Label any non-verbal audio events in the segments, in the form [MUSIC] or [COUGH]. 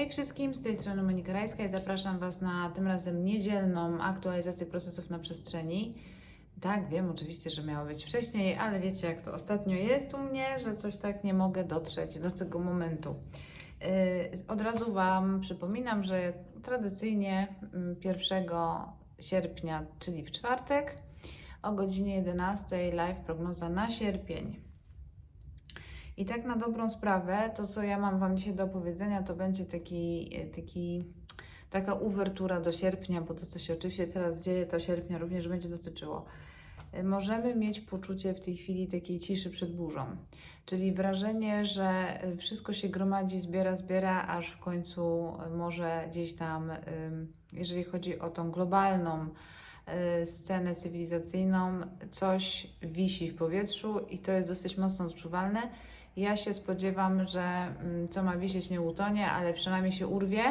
Hej wszystkim, z tej strony Monika Rajska i zapraszam Was na tym razem niedzielną aktualizację procesów na przestrzeni. Tak, wiem oczywiście, że miało być wcześniej, ale wiecie jak to ostatnio jest u mnie, że coś tak nie mogę dotrzeć do tego momentu. Yy, Od razu Wam przypominam, że tradycyjnie mm, 1 sierpnia, czyli w czwartek o godzinie 11 live prognoza na sierpień. I tak na dobrą sprawę, to co ja mam Wam dzisiaj do opowiedzenia, to będzie taki, e, taki, taka uwertura do sierpnia, bo to, co się oczywiście teraz dzieje, to sierpnia również będzie dotyczyło. E, Możemy mieć poczucie w tej chwili takiej ciszy przed burzą, czyli wrażenie, że e, wszystko się gromadzi, zbiera, zbiera, aż w końcu może gdzieś tam, jeżeli chodzi o tą globalną scenę cywilizacyjną, coś wisi w powietrzu i to jest dosyć mocno odczuwalne. Ja się spodziewam, że mm, co ma wisieć nie utonie, ale przynajmniej się urwie.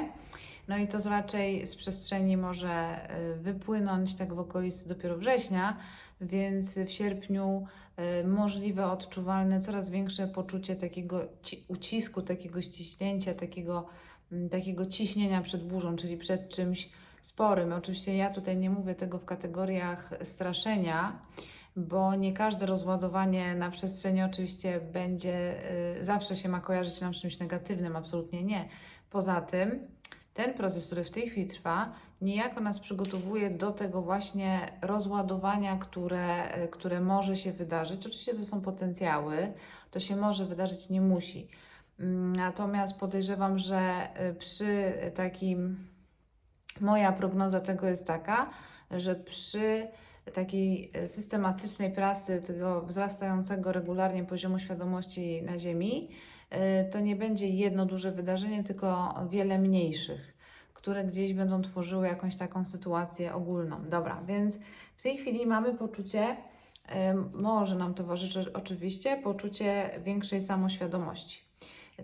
No i to raczej z przestrzeni może y, wypłynąć tak w okolicy dopiero września, więc w sierpniu y, możliwe odczuwalne coraz większe poczucie takiego ci- ucisku, takiego ściśnięcia, takiego, mm, takiego ciśnienia przed burzą, czyli przed czymś sporym. Oczywiście ja tutaj nie mówię tego w kategoriach straszenia, bo nie każde rozładowanie na przestrzeni oczywiście będzie, y, zawsze się ma kojarzyć nam z czymś negatywnym, absolutnie nie. Poza tym, ten proces, który w tej chwili trwa, niejako nas przygotowuje do tego właśnie rozładowania, które, y, które może się wydarzyć. Oczywiście to są potencjały, to się może wydarzyć, nie musi. Mm, Natomiast podejrzewam, że y, przy takim, moja prognoza tego jest taka, że przy takiej e, systematycznej pracy tego wzrastającego regularnie poziomu świadomości na Ziemi, e, to nie będzie jedno duże wydarzenie, tylko wiele mniejszych, które gdzieś będą tworzyły jakąś taką sytuację ogólną. Dobra, więc w tej chwili mamy poczucie, e, może nam towarzyszyć oczywiście, poczucie większej samoświadomości.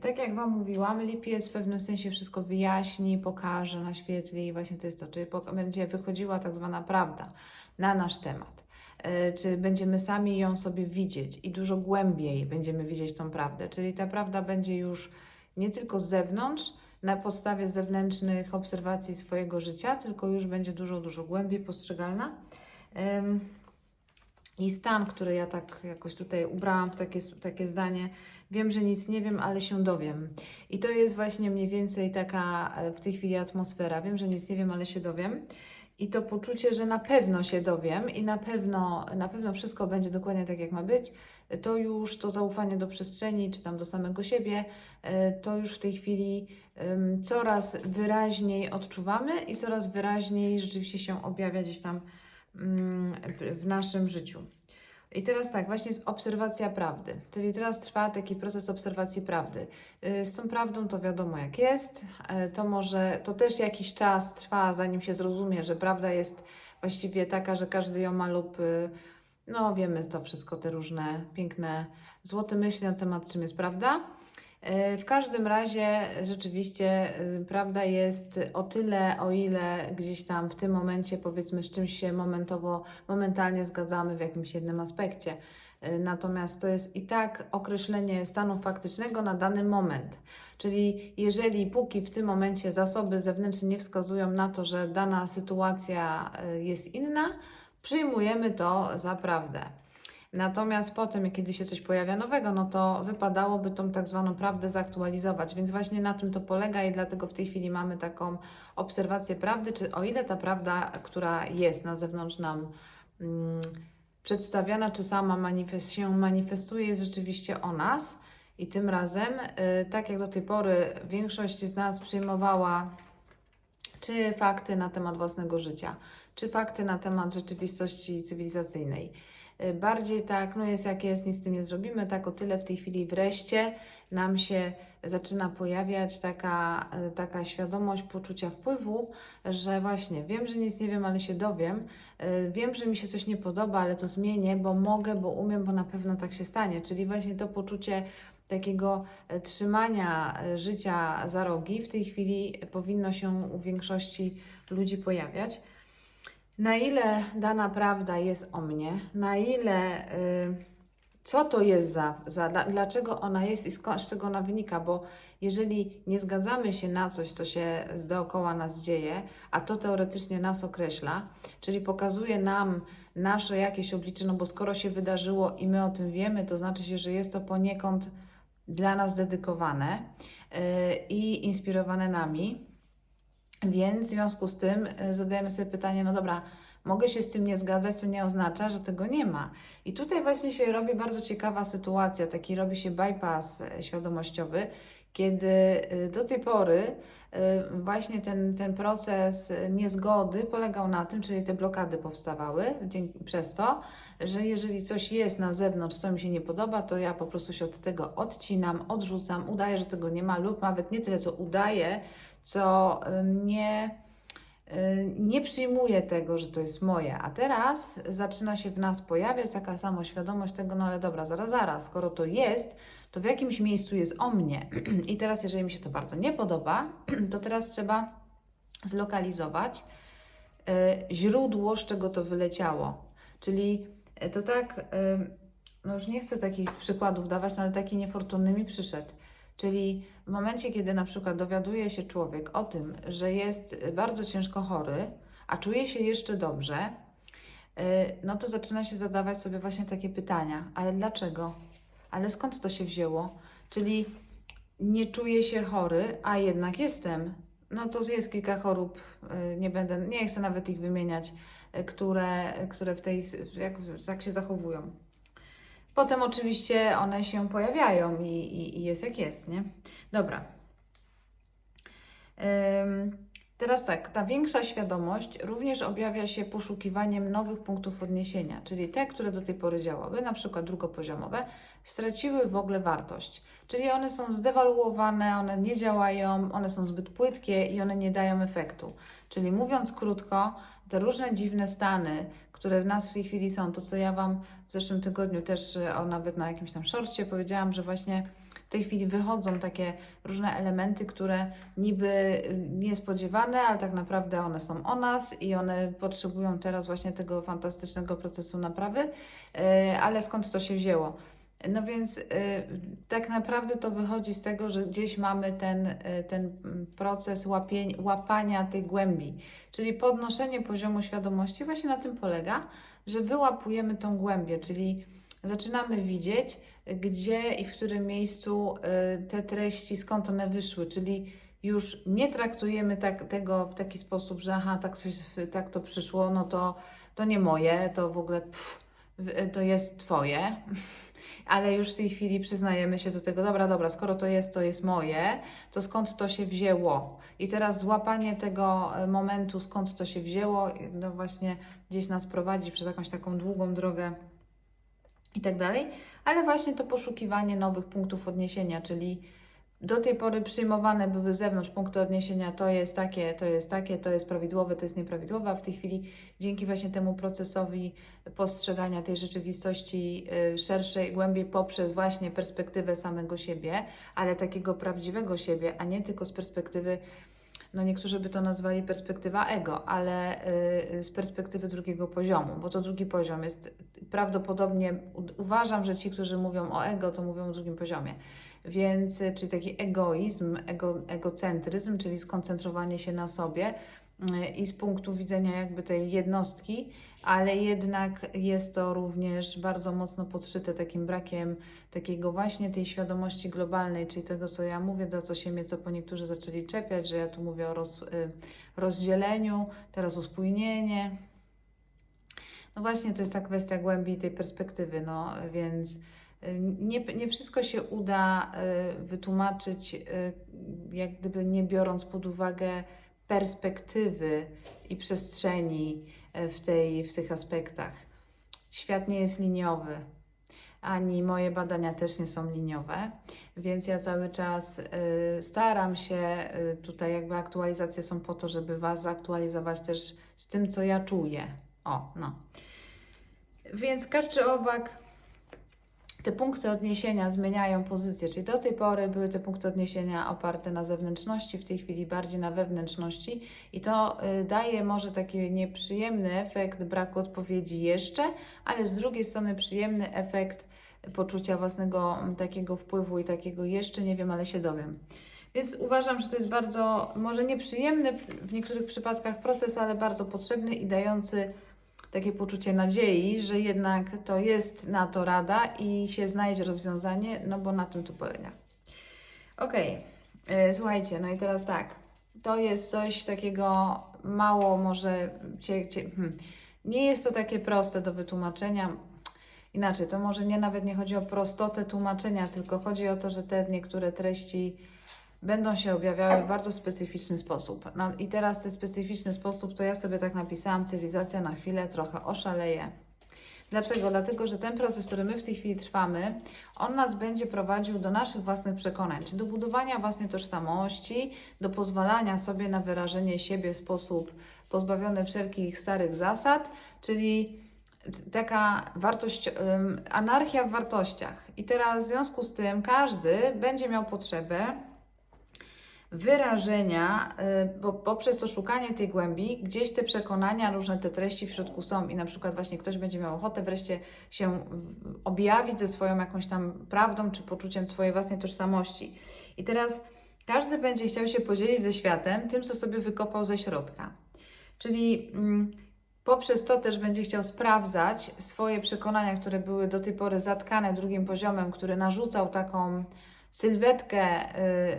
Tak jak Wam mówiłam, lipiec w pewnym sensie wszystko wyjaśni, pokaże, naświetli i właśnie to jest to, czyli będzie wychodziła tak zwana prawda na nasz temat. E, Czy będziemy sami ją sobie widzieć i dużo głębiej będziemy widzieć tą prawdę, czyli ta prawda będzie już nie tylko z zewnątrz, na podstawie zewnętrznych obserwacji swojego życia, tylko już będzie dużo, dużo głębiej postrzegalna. I stan, który ja tak jakoś tutaj ubrałam takie, takie zdanie, wiem, że nic nie wiem, ale się dowiem. I to jest właśnie mniej więcej taka e, w tej chwili atmosfera. Wiem, że nic nie wiem, ale się dowiem. I to poczucie, że na pewno się dowiem i na pewno, na pewno wszystko będzie dokładnie tak, jak ma być, to już to zaufanie do przestrzeni, czy tam do samego siebie, e, to już w tej chwili coraz wyraźniej odczuwamy i coraz wyraźniej rzeczywiście się objawia gdzieś tam mm, w naszym życiu. I teraz tak, właśnie jest obserwacja prawdy. Czyli teraz trwa taki proces obserwacji prawdy. Y, Z tą prawdą to wiadomo jak jest. E, To może, to też jakiś czas trwa, zanim się zrozumie, że prawda jest właściwie taka, że każdy ją ma lub y, no wiemy to wszystko, te różne piękne, złote myśli na temat czym jest prawda. E, W każdym razie rzeczywiście y, prawda jest o tyle, o ile gdzieś tam w tym momencie powiedzmy z czymś się momentowo, momentalnie zgadzamy w jakimś jednym aspekcie. E, Natomiast to jest i tak określenie stanu faktycznego na dany moment. Czyli jeżeli póki w tym momencie zasoby zewnętrzne nie wskazują na to, że dana sytuacja e, jest inna, przyjmujemy to za prawdę. Natomiast potem, kiedy się coś pojawia nowego, no to wypadałoby tą tak zwaną prawdę zaktualizować. Więc właśnie na tym to polega i dlatego w tej chwili mamy taką obserwację prawdy, czy o ile ta prawda, która jest na zewnątrz nam mm, przedstawiana, czy sama manifest, się manifestuje, jest rzeczywiście o nas. I tym razem, y, tak jak do tej pory większość z nas przyjmowała czy fakty na temat własnego życia, czy fakty na temat rzeczywistości cywilizacyjnej. Y, Bardziej tak, no jest jak jest, nic z tym nie zrobimy, tak o tyle w tej chwili wreszcie nam się zaczyna pojawiać taka, y, taka świadomość poczucia wpływu, że właśnie wiem, że nic nie wiem, ale się dowiem, y, wiem, że mi się coś nie podoba, ale to zmienię, bo mogę, bo umiem, bo na pewno tak się stanie, czyli właśnie to poczucie takiego trzymania życia za rogi w tej chwili powinno się u większości ludzi pojawiać. Na ile dana prawda jest o mnie, na ile y, co to jest za, za dla, dlaczego ona jest i z czego ona wynika, bo jeżeli nie zgadzamy się na coś, co się dookoła nas dzieje, a to teoretycznie nas określa, czyli pokazuje nam nasze jakieś oblicze, no bo skoro się wydarzyło i my o tym wiemy, to znaczy się, że jest to poniekąd dla nas dedykowane yy, i inspirowane nami. Więc w związku z tym yy, zadajemy sobie pytanie, no dobra, mogę się z tym nie zgadzać, co nie oznacza, że tego nie ma. I tutaj właśnie się robi bardzo ciekawa sytuacja, taki robi się bypass e, świadomościowy, kiedy y, do tej pory właśnie ten, ten proces niezgody polegał na tym, czyli te blokady powstawały dzięki, przez to, że jeżeli coś jest na zewnątrz, co mi się nie podoba, to ja po prostu się od tego odcinam, odrzucam, udaję, że tego nie ma, lub nawet nie tyle, co udaję, co y, nie nie przyjmuję tego, że to jest moje, a teraz zaczyna się w nas pojawiać taka samoświadomość tego, no ale dobra, zaraz, zaraz, skoro to jest, to w jakimś miejscu jest o mnie. [CLEARS THROAT] I teraz, jeżeli mi się to bardzo nie podoba, [CLEARS THROAT] to teraz trzeba zlokalizować źródło, z czego to wyleciało. Czyli to tak, no już nie chcę takich przykładów dawać, no ale taki niefortunny mi przyszedł. Czyli w momencie, kiedy na przykład dowiaduje się człowiek o tym, że jest bardzo ciężko chory, a czuje się jeszcze dobrze, no to zaczyna się zadawać sobie właśnie takie pytania: ale dlaczego? Ale skąd to się wzięło? Czyli nie czuję się chory, a jednak jestem. No to jest kilka chorób, nie będę, nie chcę nawet ich wymieniać, które, które w tej, jak, jak się zachowują. Potem oczywiście one się pojawiają i, i, i jest jak jest, nie? Dobra. Ym, teraz tak, ta większa świadomość również objawia się poszukiwaniem nowych punktów odniesienia, czyli te, które do tej pory działały, na przykład drugopoziomowe, straciły w ogóle wartość. Czyli one są zdewaluowane, one nie działają, one są zbyt płytkie i one nie dają efektu. Czyli mówiąc krótko, te różne dziwne stany, które w nas w tej chwili są, to co ja Wam w zeszłym tygodniu też, e, o nawet na jakimś tam szorcie powiedziałam, że właśnie w tej chwili wychodzą takie różne elementy, które niby e, niespodziewane, ale tak naprawdę one są o nas i one potrzebują teraz właśnie tego fantastycznego procesu naprawy, e, ale skąd to się wzięło? No więc y, tak naprawdę to wychodzi z tego, że gdzieś mamy ten, y, ten proces łapień, łapania tej głębi, czyli podnoszenie poziomu świadomości właśnie na tym polega, że wyłapujemy tą głębię, czyli zaczynamy widzieć, gdzie i w którym miejscu y, te treści, skąd one wyszły, czyli już nie traktujemy tak, tego w taki sposób, że aha, tak, coś, tak to przyszło, no to, to nie moje, to w ogóle pff, to jest Twoje. Ale już w tej chwili przyznajemy się do tego, dobra, dobra, skoro to jest, to jest moje, to skąd to się wzięło? I teraz złapanie tego e, momentu, skąd to się wzięło, no właśnie gdzieś nas prowadzi przez jakąś taką długą drogę i tak dalej, ale właśnie to poszukiwanie nowych punktów odniesienia, czyli do tej pory przyjmowane były z zewnątrz punkty odniesienia, to jest takie, to jest takie, to jest prawidłowe, to jest nieprawidłowe, a w tej chwili dzięki właśnie temu procesowi postrzegania tej rzeczywistości y, szerszej, głębiej poprzez właśnie perspektywę samego siebie, ale takiego prawdziwego siebie, a nie tylko z perspektywy no niektórzy by to nazwali perspektywa ego, ale y, z perspektywy drugiego poziomu, bo to drugi poziom jest prawdopodobnie, uważam, że ci, którzy mówią o ego, to mówią o drugim poziomie. Więc, y, czyli taki egoizm, ego, egocentryzm, czyli skoncentrowanie się na sobie y, i z punktu widzenia jakby tej jednostki, ale jednak jest to również bardzo mocno podszyte takim brakiem takiego właśnie tej świadomości globalnej, czyli tego, co ja mówię, za co się mnie, co po niektórzy zaczęli czepiać, że ja tu mówię o roz, y, rozdzieleniu, teraz uspójnienie. No właśnie, to jest ta kwestia głębi tej perspektywy, no więc nie, nie wszystko się uda y, wytłumaczyć, y, jak gdyby nie biorąc pod uwagę perspektywy i przestrzeni y, w, tej, w tych aspektach. Świat nie jest liniowy, ani moje badania też nie są liniowe, więc ja cały czas staram się, tutaj jakby aktualizacje są po to, żeby Was zaktualizować też z tym, co ja czuję. O, no. Więc kaczy owak te punkty odniesienia zmieniają pozycję, czyli do tej pory były te punkty odniesienia oparte na zewnętrzności, w tej chwili bardziej na wewnętrzności i to y, daje może taki nieprzyjemny efekt braku odpowiedzi jeszcze, ale z drugiej strony przyjemny efekt poczucia własnego takiego wpływu i takiego jeszcze nie wiem, ale się dowiem. Więc uważam, że to jest bardzo, może nieprzyjemny w niektórych przypadkach proces, ale bardzo potrzebny i dający takie poczucie nadziei, że jednak to jest na to rada i się znajdzie rozwiązanie, no bo na tym to polega. Okej, e, słuchajcie, no i teraz tak. To jest coś takiego mało może cie, cie, hmm. nie jest to takie proste do wytłumaczenia. Inaczej, to może nie nawet nie chodzi o prostotę tłumaczenia, tylko chodzi o to, że te niektóre treści będą się objawiały w bardzo specyficzny sposób. No, I teraz ten specyficzny sposób, to ja sobie tak napisałam, cywilizacja na chwilę trochę oszaleje. Dlaczego? Dlatego, że ten proces, który my w tej chwili trwamy, on nas będzie prowadził do naszych własnych przekonań, czy do budowania własnej tożsamości, do pozwalania sobie na wyrażenie siebie w sposób pozbawiony wszelkich starych zasad, czyli taka wartość, anarchia w wartościach. I teraz w związku z tym każdy będzie miał potrzebę wyrażenia, y, bo poprzez to szukanie tej głębi, gdzieś te przekonania, różne te treści w środku są i na przykład właśnie ktoś będzie miał ochotę wreszcie się objawić ze swoją jakąś tam prawdą czy poczuciem swojej własnej tożsamości. I teraz każdy będzie chciał się podzielić ze światem tym, co sobie wykopał ze środka. Czyli mm, poprzez to też będzie chciał sprawdzać swoje przekonania, które były do tej pory zatkane drugim poziomem, który narzucał taką sylwetkę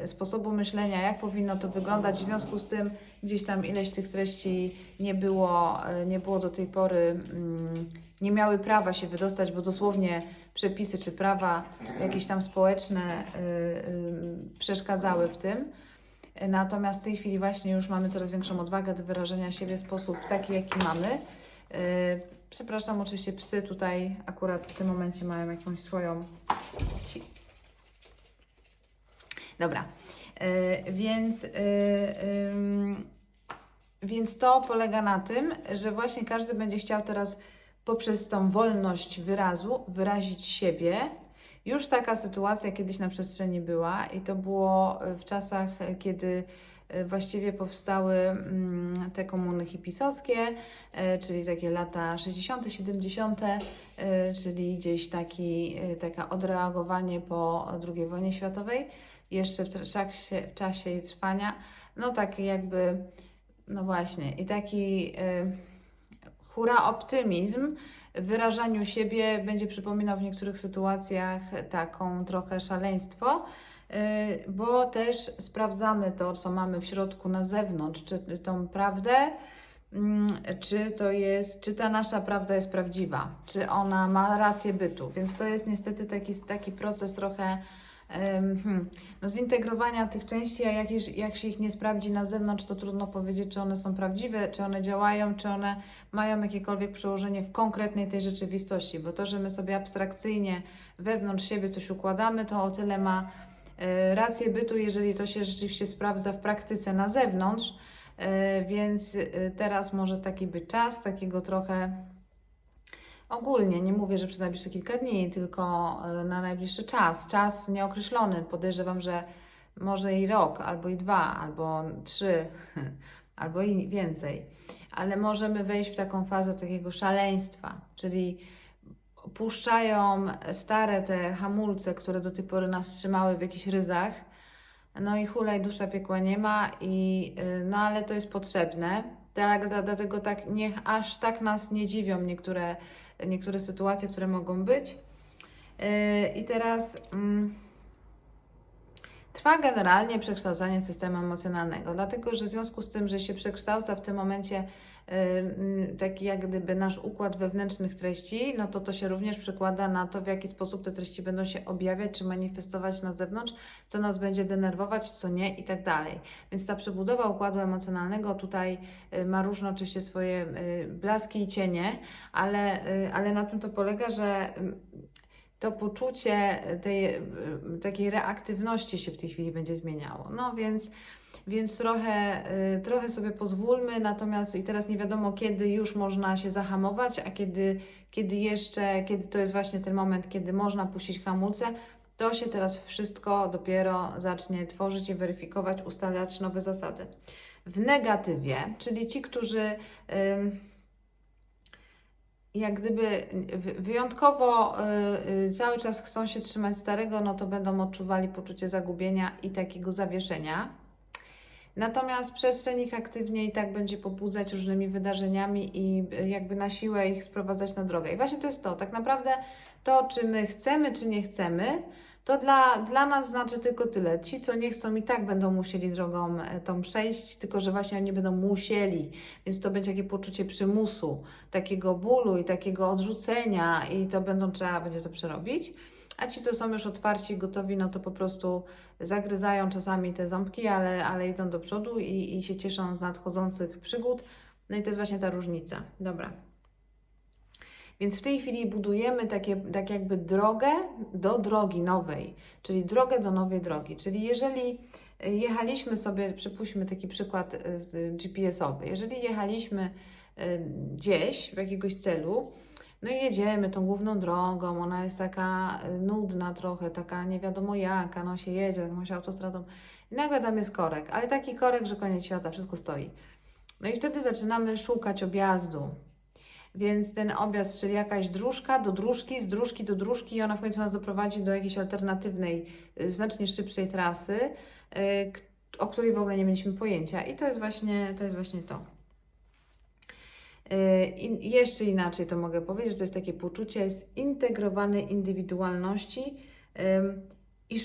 y, sposobu myślenia, jak powinno to wyglądać. W związku z tym gdzieś tam ileś tych treści nie było, y, nie było do tej pory, mm, nie miały prawa się wydostać, bo dosłownie przepisy czy prawa jakieś tam społeczne y, przeszkadzały w tym. Natomiast w tej chwili właśnie już mamy coraz większą odwagę do wyrażenia siebie w sposób taki, jaki mamy. Przepraszam, oczywiście psy tutaj akurat w tym momencie mają jakąś swoją. Dobra, y, więc, y, ym, więc to polega na tym, że właśnie każdy będzie chciał teraz poprzez tą wolność wyrazu wyrazić siebie. Już taka sytuacja kiedyś na przestrzeni była i to było w czasach, kiedy właściwie powstały mm, te komuny hipisowskie, y, czyli takie lata 60., 70., y, czyli gdzieś taki, y, taka odreagowanie po II wojnie światowej jeszcze w czasie, w czasie jej trwania, no taki jakby, no właśnie, i taki y, hura optymizm w wyrażaniu siebie będzie przypominał w niektórych sytuacjach taką trochę szaleństwo, y, bo też sprawdzamy to, co mamy w środku na zewnątrz, czy tą prawdę, mm, czy to jest, czy ta nasza prawda jest prawdziwa, czy ona ma rację bytu. Więc to jest niestety taki, taki proces trochę hmm, no zintegrowania tych części, a jak, jak się ich nie sprawdzi na zewnątrz, to trudno powiedzieć, czy one są prawdziwe, czy one działają, czy one mają jakiekolwiek przełożenie w konkretnej tej rzeczywistości, bo to, że my sobie abstrakcyjnie wewnątrz siebie coś układamy, to o tyle ma e, rację bytu, jeżeli to się rzeczywiście sprawdza w praktyce na zewnątrz, E, więc e, teraz może taki być czas, takiego trochę ogólnie, nie mówię, że przez najbliższe kilka dni, tylko e, na najbliższy czas, czas nieokreślony. Podejrzewam, że może i rok, albo i dwa, albo trzy, [LAUGHS] albo i więcej. Ale możemy wejść w taką fazę takiego szaleństwa, czyli puszczają stare te hamulce, które do tej pory nas trzymały w jakichś ryzach. No i hulaj dusza piekła nie ma, i, y, no ale to jest potrzebne. Tak, dla- dlatego tak, niech aż tak nas nie dziwią niektóre, niektóre sytuacje, które mogą być. Yy, I teraz mm, trwa generalnie przekształcanie systemu emocjonalnego, dlatego że w związku z tym, że się przekształca w tym momencie taki jak gdyby nasz układ wewnętrznych treści, no to to się również przekłada na to, w jaki sposób te treści będą się objawiać czy manifestować na zewnątrz, co nas będzie denerwować, co nie i tak dalej. Więc ta przebudowa układu emocjonalnego tutaj y, ma różne oczywiście swoje y, blaski i cienie, ale, y, ale na tym to polega, że to poczucie tej y, takiej reaktywności się w tej chwili będzie zmieniało. No więc, więc trochę, y, trochę sobie pozwólmy, natomiast i teraz nie wiadomo, kiedy już można się zahamować, a kiedy, kiedy jeszcze, kiedy to jest właśnie ten moment, kiedy można puścić hamulce, to się teraz wszystko dopiero zacznie tworzyć i weryfikować, ustalać nowe zasady. W negatywie, czyli ci, którzy ym, jak gdyby wy- wyjątkowo y, y, cały czas chcą się trzymać starego, no to będą odczuwali poczucie zagubienia i takiego zawieszenia. Natomiast przestrzeń ich aktywnie i tak będzie pobudzać różnymi wydarzeniami i y, jakby na siłę ich sprowadzać na drogę. I właśnie to jest to, tak naprawdę to, czy my chcemy, czy nie chcemy, to dla, dla nas znaczy tylko tyle. Ci, co nie chcą, i tak będą musieli drogą e, tą przejść, tylko że właśnie oni będą musieli, więc to będzie takie poczucie przymusu, takiego bólu i takiego odrzucenia, i to będą trzeba będzie to przerobić. A ci, co są już otwarci gotowi, no to po prostu zagryzają czasami te ząbki, ale, ale idą do przodu i, i się cieszą z nadchodzących przygód. No i to jest właśnie ta różnica. Dobra. Więc w tej chwili budujemy takie, tak jakby drogę do drogi nowej, czyli drogę do nowej drogi. Czyli jeżeli y, jechaliśmy sobie, przypuśćmy taki przykład y, GPS-owy, jeżeli jechaliśmy y, gdzieś w jakiegoś celu, no i jedziemy tą główną drogą, ona jest taka nudna trochę, taka nie wiadomo jaka, no się jedzie jakąś autostradą i nagle tam jest korek, ale taki korek, że koniec świata, wszystko stoi. No i wtedy zaczynamy szukać objazdu. Więc ten objazd, czyli jakaś dróżka do dróżki, z dróżki do dróżki i ona w końcu nas doprowadzi do jakiejś alternatywnej, y, znacznie szybszej trasy, y, o której w ogóle nie mieliśmy pojęcia. I to jest właśnie to. Jest właśnie to. Y, I jeszcze inaczej to mogę powiedzieć, że to jest takie poczucie zintegrowanej indywidualności i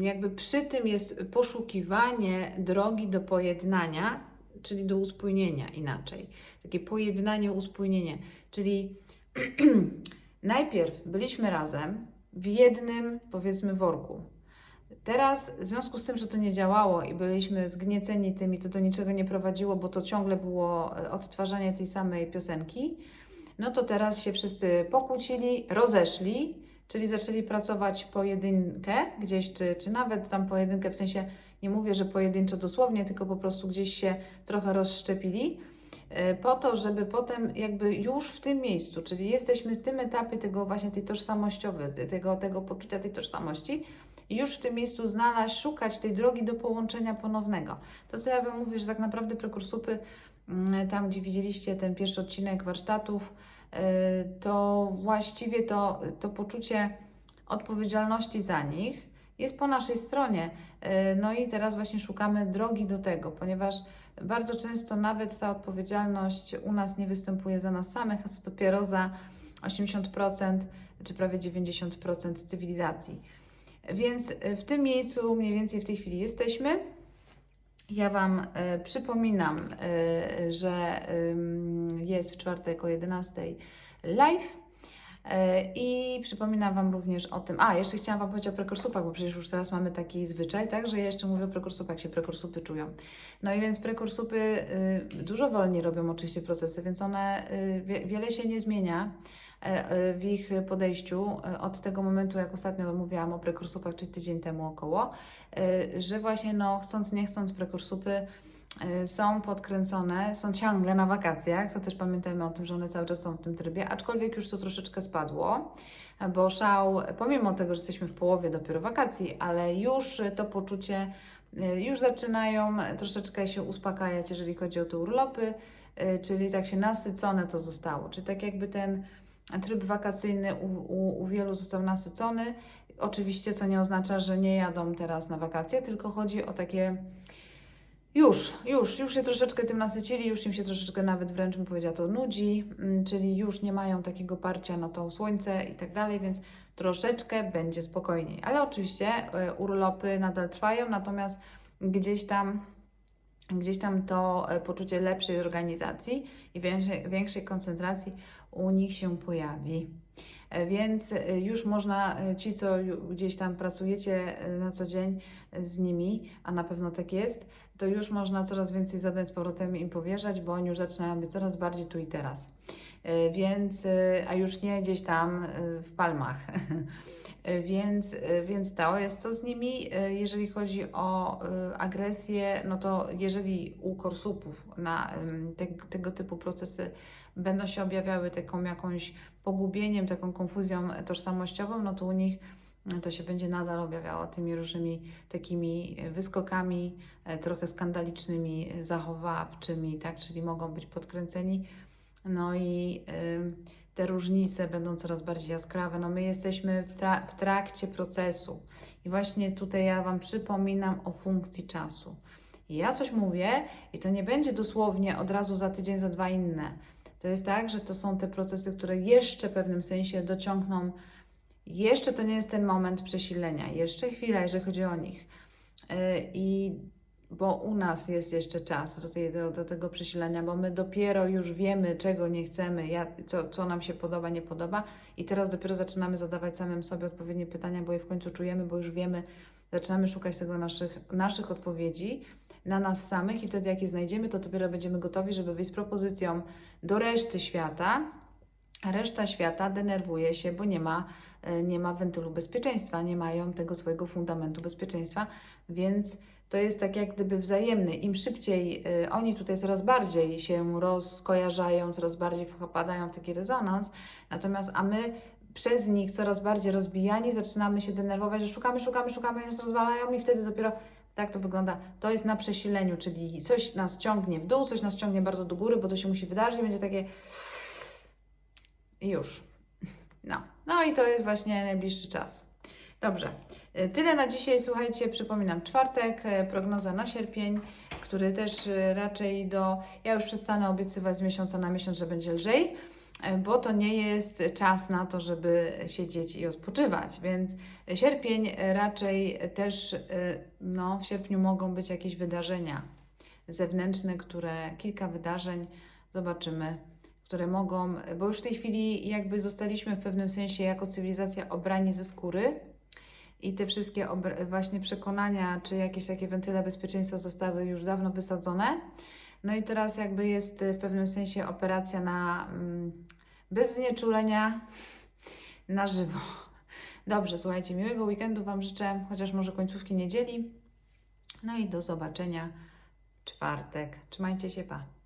jakby przy tym jest poszukiwanie drogi do pojednania, czyli do uspójnienia inaczej. Takie pojednanie, uspójnienie. Czyli [CLEARS THROAT] najpierw byliśmy razem w jednym, powiedzmy, worku. Teraz, w związku z tym, że to nie działało i byliśmy zgnieceni tym i to do niczego nie prowadziło, bo to ciągle było e, odtwarzanie tej samej piosenki, no to teraz się wszyscy pokłócili, rozeszli, czyli zaczęli pracować pojedynkę gdzieś, czy, czy nawet tam pojedynkę, w sensie nie mówię, że pojedynczo dosłownie, tylko po prostu gdzieś się trochę rozszczepili, e, po to, żeby potem jakby już w tym miejscu, czyli jesteśmy w tym etapie tego właśnie tej tożsamościowej, tego, tego poczucia tej tożsamości, już w tym miejscu znaleźć, szukać tej drogi do połączenia ponownego. To, co ja Wam mówię, że tak naprawdę prekursupy, mm, tam gdzie widzieliście ten pierwszy odcinek warsztatów, y, to właściwie to, to poczucie odpowiedzialności za nich jest po naszej stronie. Y, No i teraz właśnie szukamy drogi do tego, ponieważ bardzo często nawet ta odpowiedzialność u nas nie występuje za nas samych, a co dopiero za 80% czy prawie 90% cywilizacji. Więc e, w tym miejscu mniej więcej w tej chwili jesteśmy. Ja Wam e, przypominam, e, że jest w czwartek o 11 live. E, I przypominam Wam również o tym. A, jeszcze chciałam Wam powiedzieć o prekursupach, bo przecież już teraz mamy taki zwyczaj, tak, że ja jeszcze mówię o prekursupach, jak się prekursupy czują. No i więc prekursupy y, dużo wolniej robią oczywiście procesy, więc one y, wie, wiele się nie zmienia e, e, w ich podejściu od tego momentu, jak ostatnio mówiłam o prekursupach, czyli tydzień temu około, że właśnie no, chcąc nie chcąc prekursupy są podkręcone, są ciągle na wakacjach, to też pamiętajmy o tym, że one cały czas są w tym trybie, aczkolwiek już to troszeczkę spadło, bo szał, pomimo tego, że jesteśmy w połowie dopiero wakacji, ale już to poczucie, e, już zaczynają troszeczkę się uspokajać, jeżeli chodzi o te urlopy, e, czyli tak się nasycone to zostało, czyli tak jakby ten tryb wakacyjny u, u, u wielu został nasycony. Oczywiście, co nie oznacza, że nie jadą teraz na wakacje, tylko chodzi o takie już, już, już się troszeczkę tym nasycili, już im się troszeczkę nawet wręcz bym powiedziała to nudzi, mm, czyli już nie mają takiego parcia na to słońce i tak dalej, więc troszeczkę będzie spokojniej. Ale oczywiście e, urlopy nadal trwają, natomiast gdzieś tam gdzieś tam to e, poczucie lepszej organizacji i większej, większej koncentracji u nich się pojawi. E, Więc już można, ci co gdzieś tam pracujecie na co dzień z nimi, a na pewno tak jest, to już można coraz więcej zadań z powrotem im powierzać, bo oni już zaczynają być coraz bardziej tu i teraz. E, Więc, e, a już nie gdzieś tam e, w palmach. [LAUGHS] Więc, więc to jest to z nimi. Jeżeli chodzi o agresję, no to jeżeli u korsupów na te, tego typu procesy będą się objawiały taką jakąś pogubieniem, taką konfuzją tożsamościową, no to u nich to się będzie nadal objawiało tymi różnymi takimi e, wyskokami, e, trochę skandalicznymi, e, zachowawczymi, tak, czyli mogą być podkręceni No i te różnice będą coraz bardziej jaskrawe. No my jesteśmy w, tra- w trakcie procesu. I właśnie tutaj ja Wam przypominam o funkcji czasu. I ja coś mówię i to nie będzie dosłownie od razu za tydzień, za dwa inne. To jest tak, że to są te procesy, które jeszcze w pewnym sensie dociągną. Jeszcze to nie jest ten moment przesilenia, jeszcze chwila, jeżeli chodzi o nich. Yy, I bo u nas jest jeszcze czas do, tej, do, do tego przesilenia, bo my dopiero już wiemy, czego nie chcemy, co, co nam się podoba, nie podoba, i teraz dopiero zaczynamy zadawać samym sobie odpowiednie pytania, bo je w końcu czujemy, bo już wiemy, zaczynamy szukać tego naszych, naszych odpowiedzi na nas samych, i wtedy, jak je znajdziemy, to dopiero będziemy gotowi, żeby wyjść z propozycją do reszty świata. A reszta świata denerwuje się, bo nie ma, e, nie ma wentylu bezpieczeństwa, nie mają tego swojego fundamentu bezpieczeństwa, więc to jest tak jak gdyby wzajemny. Im szybciej y, oni tutaj coraz bardziej się rozkojarzają, coraz bardziej wpadają w taki rezonans, natomiast a my przez nich coraz bardziej rozbijani zaczynamy się denerwować, że szukamy, szukamy, szukamy, nas rozwalają i wtedy dopiero tak to wygląda. To jest na przesileniu, czyli coś nas ciągnie w dół, coś nas ciągnie bardzo do góry, bo to się musi wydarzyć, będzie takie i już. No. no i to jest właśnie najbliższy czas. Dobrze. Y, Tyle na dzisiaj. Słuchajcie, przypominam, czwartek, y, prognoza na sierpień, który też y, raczej do. Ja już przestanę obiecywać z miesiąca na miesiąc, że będzie lżej, bo to nie jest czas na to, żeby siedzieć i odpoczywać. Więc sierpień raczej też, no, w sierpniu mogą być jakieś wydarzenia zewnętrzne, które kilka wydarzeń zobaczymy, które mogą, bo już w tej chwili jakby zostaliśmy w pewnym sensie jako cywilizacja obrani ze skóry i te wszystkie właśnie przekonania, czy jakieś takie wentyle bezpieczeństwa zostały już dawno wysadzone. No i teraz jakby jest w pewnym sensie operacja na mm, bez znieczulenia [LAUGHS] na żywo. Dobrze, słuchajcie, miłego weekendu Wam życzę, chociaż może końcówki niedzieli. No i do zobaczenia w czwartek. Trzymajcie się, pa.